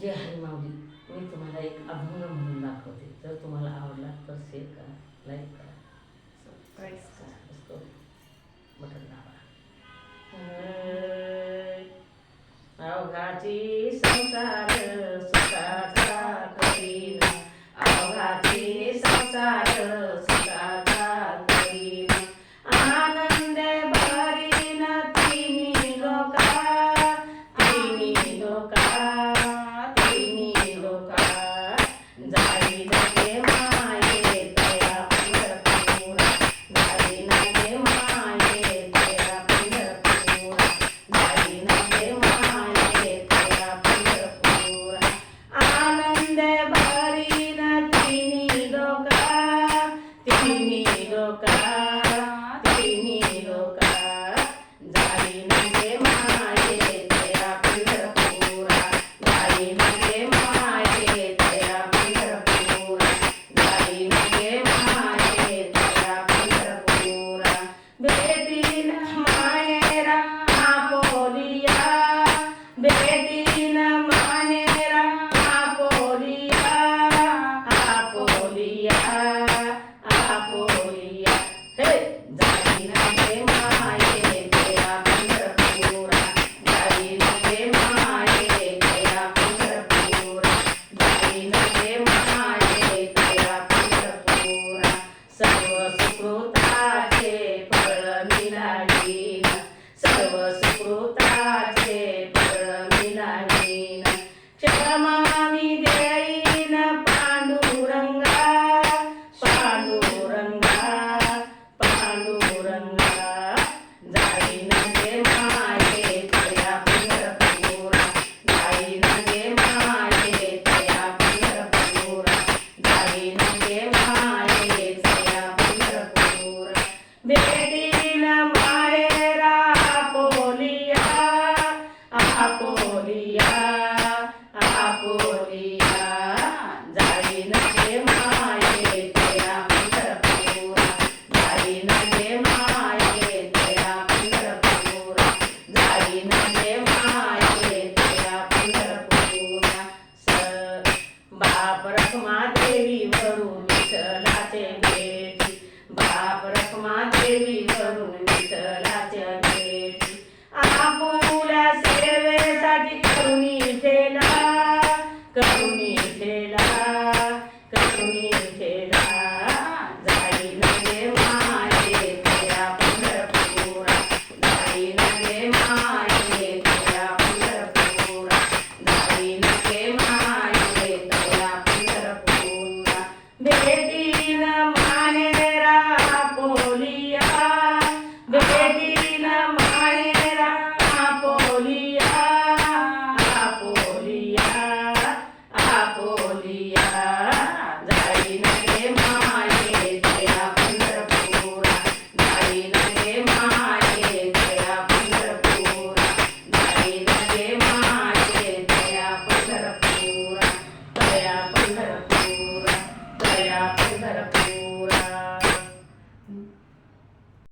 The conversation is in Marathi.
जे आहे माऊली मी तुम्हाला एक अभंग म्हणून दाखवते. जर तुम्हाला आवडला तर शेअर करा लाईक करा. सबस्क्राईब करा. असतो. बटन दाबा. अवघाची संसार सुखाचा कठीण. अवघाची संसार Ele é holy. બાપ રખમા દેવી વરુ વિઠલા તે બેટી બાપ રખમા থেকে